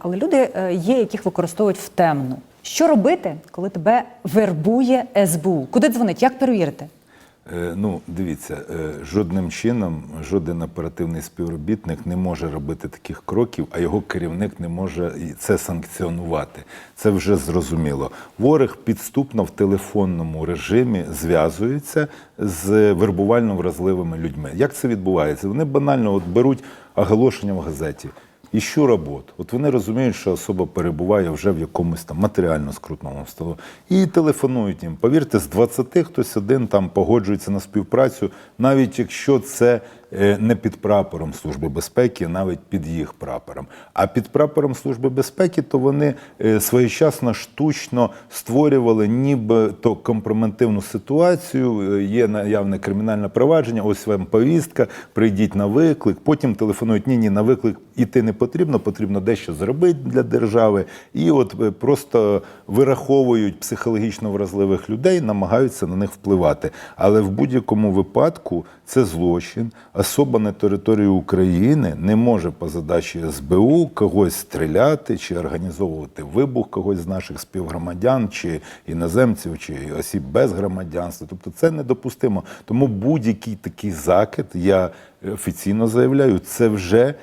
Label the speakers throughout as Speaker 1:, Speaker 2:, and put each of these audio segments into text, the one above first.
Speaker 1: Але люди е, є, яких використовують в темну. Що робити, коли тебе вербує СБУ? Куди дзвонить? Як перевірити?
Speaker 2: Е, Ну, дивіться, е, жодним чином жоден оперативний співробітник не може робити таких кроків, а його керівник не може це санкціонувати. Це вже зрозуміло. Ворог підступно в телефонному режимі зв'язується з вербувально вразливими людьми. Як це відбувається? Вони банально от беруть оголошення в газеті. Іщу роботу. От вони розуміють, що особа перебуває вже в якомусь там матеріально скрутному стані. І телефонують їм. Повірте, з 20 хтось один там погоджується на співпрацю, навіть якщо це не під прапором Служби безпеки, навіть під їх прапором. А під прапором Служби безпеки, то вони е, своєчасно штучно створювали нібито компрометивну ситуацію. е, Є наявне кримінальне провадження, ось вам повістка, прийдіть на виклик. Потім телефонують: ні, ні, на виклик іти не потрібно, потрібно дещо зробити для держави. І от е, просто вираховують психологічно вразливих людей, намагаються на них впливати. Але в будь-якому випадку це злочин. Особа на території України не може по задачі СБУ когось стріляти чи організовувати вибух когось з наших співгромадян, чи іноземців, чи осіб без громадянства. Тобто це недопустимо. Тому будь-який такий закид, я офіційно заявляю, це вже.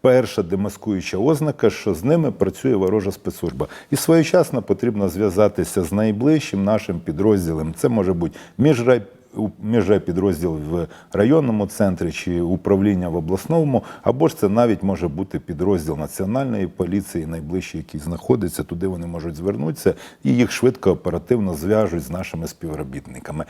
Speaker 2: Перша демаскуюча ознака, що з ними працює ворожа спецслужба. І своєчасно потрібно зв'язатися з найближчим нашим підрозділом. Це може бути міжрай у- міжрайпідрозділ в районному центрі чи управління в обласному, або ж це навіть може бути підрозділ національної поліції, найближчий, який знаходиться. Туди вони можуть звернутися і їх швидко оперативно зв'яжуть з нашими співробітниками.